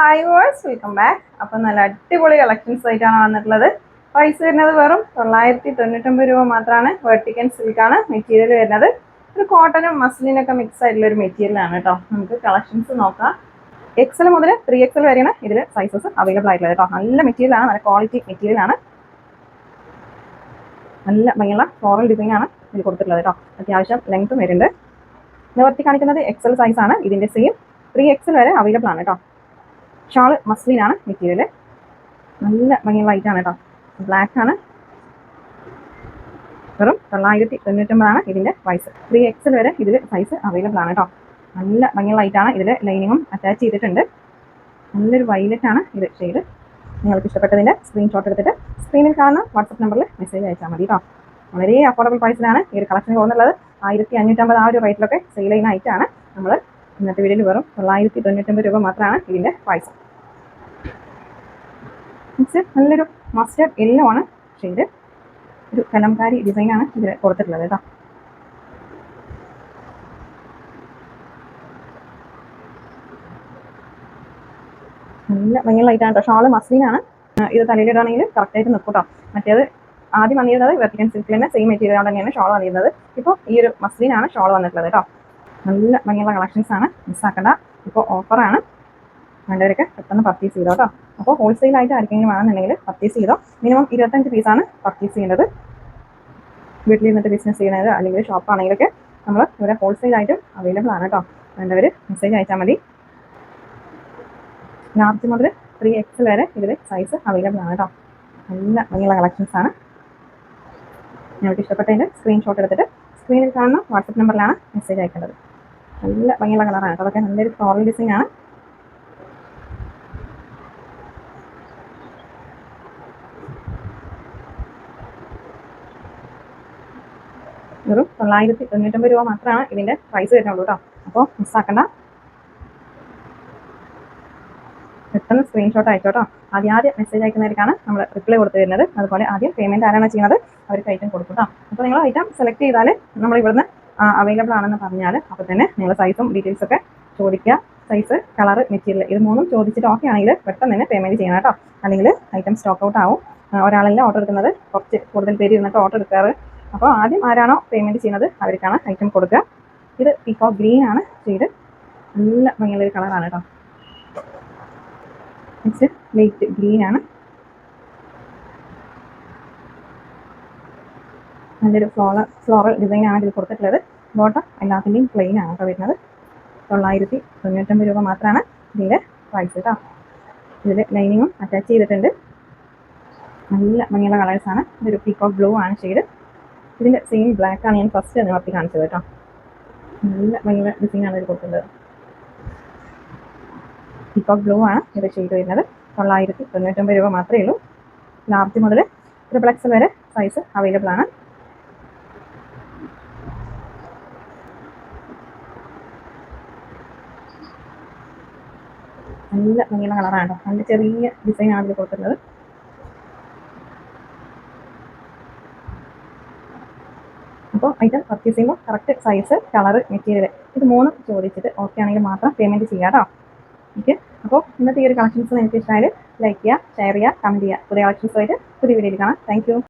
Hi verse welcome back അപ്പം നല്ല അടിപൊളി കളക്ഷൻസ് ആയിട്ടാണ് വന്നിട്ടുള്ളത്. പ്രൈസ് വരുന്നത് വെറും തൊള്ളായിരത്തി തൊണ്ണൂറ്റൊമ്പത് രൂപ മാത്രമാണ്. വെർട്ടിക്കൻ സിൽക്കാണ് മെറ്റീരിയൽ വരുന്നത്. ഒരു കോട്ടനും മസ്ലിനൊക്കെ മിക്സ് ആയിട്ടുള്ള ഒരു മെറ്റീരിയലാണ് കേട്ടോ നമുക്ക് കളക്ഷൻസ് നോക്കാം. എക്സൽ മുതൽ ത്രീ എക്സൽ വരെയാണ് ഇതിൽ സൈസസ് അവൈലബിൾ ആയിട്ടുള്ളത് കേട്ടോ നല്ല മെറ്റീരിയലാണ് നല്ല ക്വാളിറ്റി മെറ്റീരിയലാണ് നല്ല ഭംഗിയുള്ള ഫ്ലോറൽ ഡിസൈൻ ആണ് ഇതിൽ കൊടുത്തിട്ടുള്ളത് കേട്ടോ അത്യാവശ്യം ലെങ്ത്തും വരുന്നുണ്ട്. നിവർത്തി കാണിക്കുന്നത് എക്സൽ സൈസ് ആണ്. ഇതിന്റെ സെയിം ത്രീ എക്സൽ വരെ അവൈലബിൾ ആണ് കേട്ടോ ഷാൾ മസ്ലിനാണ് മെറ്റീരിയൽ നല്ല ഭംഗിയുള്ള ലൈറ്റ് ആണ് കേട്ടോ ആണ്. വെറും തൊള്ളായിരത്തി തൊണ്ണൂറ്റൊമ്പതാണ് ഇതിന്റെ പ്രൈസ് ത്രീ എക്സൽ വരെ ഇതിൽ സൈസ് അവൈലബിൾ ആണ് കേട്ടോ നല്ല ഭംഗിയുള്ള ലൈറ്റ് ആണ്. ഇതിൽ ലൈനിങ്ങും അറ്റാച്ച് ചെയ്തിട്ടുണ്ട്. നല്ലൊരു വൈലറ്റ് ആണ് ഇത് ഷെയ്ഡ് നിങ്ങൾക്ക് ഇഷ്ടപ്പെട്ടതിന്റെ സ്ക്രീൻഷോട്ട് എടുത്തിട്ട് സ്ക്രീനിൽ കാണുന്ന വാട്സപ്പ് നമ്പറിൽ മെസ്സേജ് അയച്ചാൽ മതി കേട്ടോ വളരെ അഫോർഡബിൾ പ്രൈസിലാണ് ഈ ഒരു കളക്ഷൻ പോകുന്നുള്ളത്. ആയിരത്തി അഞ്ഞൂറ്റമ്പത് ആ ഒരു റേറ്റിലൊക്കെ സെയിൽ ചെയ്യുന്ന ഐറ്റാണ് നമ്മൾ ഇന്നത്തെ വീഡിയോയിൽ വെറും തൊള്ളായിരത്തി തൊണ്ണൂറ്റൊമ്പത് രൂപ മാത്രമാണ് ഇതിന്റെ പ്രൈസ് നെക്സ്റ്റ് നല്ലൊരു മസ്റ്റർഡ് യെല്ലോ ആണ്. ഷെയ്ഡ് ഒരു കലംകാരി ഡിസൈനാണ് ഇതിൽ കൊടുത്തിട്ടുള്ളത് കേട്ടോ. നല്ല ഭംഗിയുള്ള ലൈറ്റാണ് കേട്ടോ ഷാൾ മസ്ലിനാണ് ഇത് തലയിലിടാണെങ്കിൽ കറക്റ്റായിട്ട് നിൽക്കും കേട്ടോ മറ്റേത് ആദ്യം വന്നിരുന്നത് വെർട്ടിക്കൻ സിൽക്കിൽ തന്നെ സെയിം മെറ്റീരിയൽ തന്നെയാണ് ഷോൾ വന്നിരുന്നത്. ഇപ്പോൾ ഈ ഒരു മസ്ലിനാണ് ഷോൾ വന്നിട്ടുള്ളത് കേട്ടോ നല്ല ഭംഗിയുള്ള കളക്ഷൻസ് ആണ്. മിസ്സാക്കണ്ട ഇപ്പോൾ ഓഫറാണ് വേണ്ടവരൊക്കെ പെട്ടെന്ന് പർച്ചേസ് ചെയ്തോ കേട്ടോ അപ്പോൾ ഹോൾസെയിൽ ആയിട്ട് ആർക്കെങ്കിലും വേണമെന്നുണ്ടെങ്കിൽ പർച്ചേസ് ചെയ്തോ. മിനിമം ഇരുപത്തഞ്ച് പീസാണ് പർച്ചേസ് ചെയ്യേണ്ടത്. വീട്ടിൽ നിന്നിട്ട് ബിസിനസ് ചെയ്യുന്നത് അല്ലെങ്കിൽ ഷോപ്പ് ആണെങ്കിലൊക്കെ നമ്മൾ ഇവിടെ ഹോൾസെയിൽ ആയിട്ടും അവൈലബിൾ ആണ് കേട്ടോ വേണ്ടവർ മെസ്സേജ് അയച്ചാൽ മതി. ലാർജ് മുതൽ ത്രീ എക്സ് വരെ ഇതിൽ സൈസ് അവൈലബിൾ ആണ് കേട്ടോ നല്ല ഭംഗിയുള്ള കളക്ഷൻസ് ആണ്. ഞങ്ങൾക്ക് ഇഷ്ടപ്പെട്ടതിന്റെ സ്ക്രീൻഷോട്ട് എടുത്തിട്ട് സ്ക്രീനിൽ കാണുന്ന വാട്സപ്പ് നമ്പറിലാണ് മെസ്സേജ് അയക്കേണ്ടത്. നല്ല ഭംഗിയുള്ള കളറാണ് കേട്ടോ അതൊക്കെ നല്ലൊരു ഫ്ലോറൽ ഡിസൈൻ ആണ്. വെറും തൊള്ളായിരത്തി തൊണ്ണൂറ്റൊമ്പത് രൂപ മാത്രമാണ് ഇതിന്റെ പ്രൈസ് വരുന്നുള്ളൂ കേട്ടോ അപ്പോൾ മിസ്സാക്കണ്ട പെട്ടെന്ന് സ്ക്രീൻഷോട്ട് അയച്ചോട്ടോ ആദ്യം ആദ്യം മെസ്സേജ് അയക്കുന്നവർക്കാണ് നമ്മൾ റിപ്ലൈ കൊടുത്തു തരുന്നത് അതുപോലെ ആദ്യം പേയ്മെന്റ് ആരാണ് ചെയ്യുന്നത് അവർക്ക് ഐറ്റം കൊടുക്കും കേട്ടോ അപ്പോൾ നിങ്ങൾ ഐറ്റം സെലക്ട് ചെയ്താൽ നമ്മൾ ഇവിടുന്ന് അവൈലബിൾ ആണെന്ന് പറഞ്ഞാൽ അപ്പോൾ തന്നെ നിങ്ങൾ സൈസും ഡീറ്റെയിൽസ് ഒക്കെ ചോദിക്കുക. സൈസ് കളർ മെറ്റീരിയൽ ഇത് മൂന്നും ചോദിച്ചിട്ട് ഓക്കെ ആണെങ്കിൽ പെട്ടെന്ന് തന്നെ പേയ്മെന്റ് ചെയ്യണം കേട്ടോ അല്ലെങ്കിൽ ഐറ്റം സ്റ്റോക്ക് ഔട്ട് ആവും. ഒരാളല്ല ഓർഡർ എടുക്കുന്നത്. കുറച്ച് കൂടുതൽ പേര് ഇരുന്നിട്ട് ഓർഡർ എടുക്കാറ്. അപ്പോൾ ആദ്യം ആരാണോ പേയ്മെന്റ് ചെയ്യുന്നത് അവർക്കാണ് ഐറ്റം കൊടുക്കുക. ഇത് പീക്കോ ഗ്രീൻ ആണ്. ചെയ്ത് നല്ല ഭംഗിയുള്ള ഒരു കളറാണ് കേട്ടോ നെക്സ്റ്റ് ലൈറ്റ് ഗ്രീൻ ആണ്. നല്ലൊരു ഫ്ലോറൽ ഫ്ലോറൽ ഡിസൈൻ ആണ് ഇതിൽ കൊടുത്തിട്ടുള്ളത്. ബോട്ടം എല്ലാത്തിന്റെയും പ്ലെയിൻ ആണ് കേട്ടോ വരുന്നത്. തൊള്ളായിരത്തി തൊണ്ണൂറ്റൊമ്പത് രൂപ മാത്രമാണ് ഇതിന്റെ പ്രൈസ് കേട്ടോ ഇതിൽ ലൈനിങ്ങും അറ്റാച്ച് ചെയ്തിട്ടുണ്ട്. നല്ല ഭംഗിയുള്ള കളേഴ്സാണ് ഇതൊരു പിക്കോ ബ്ലൂ ആണ് ഷെയ്ഡ് ഇതിന്റെ സെയിം ബ്ലാക്ക് ആണ്. ഞാൻ ഫസ്റ്റ് നിവർത്തി കാണിച്ചത് കേട്ടോ. നല്ല ഭയങ്കര ഡിസൈൻ ആണ് ഇത് കൊടുക്കുന്നത്. ഇപ്പോൾ ബ്ലൂ ആണ് ഇത് ഷെയ്ഡ് വരുന്നത്. തൊള്ളായിരത്തി തൊണ്ണൂറ്റൊമ്പത് രൂപ മാത്രമേ ഉള്ളൂ. ലാർജ് മുതൽ ത്രിപ്ലക്സ് വരെ സൈസ് അവൈലബിൾ ആണ്. നല്ല ഭംഗിയുള്ള കളറാണ് നല്ല ചെറിയ ഡിസൈൻ ആണ് ഇതിൽ കൊടുത്തിട്ടുള്ളത് അപ്പോൾ ഐറ്റം പർച്ചേസ് ചെയ്യുമ്പോൾ കറക്റ്റ് സൈസ് കളർ മെറ്റീരിയൽ ഇത് മൂന്നും ചോദിച്ചിട്ട് ഓക്കെ ആണെങ്കിൽ മാത്രം പേയ്മെന്റ് ചെയ്യാം കേട്ടോ ഓക്കെ അപ്പോൾ ഇന്നത്തെ ഈ ഒരു കളക്ഷൻസ് നിങ്ങൾക്ക് ഇഷ്ടമായാൽ ലൈക്ക് ചെയ്യുക ഷെയർ ചെയ്യുക കമന്റ് ചെയ്യുക. പുതിയ കളക്ഷൻസുമായിട്ട് പുതിയ വീഡിയോയിൽ കാണാം. താങ്ക്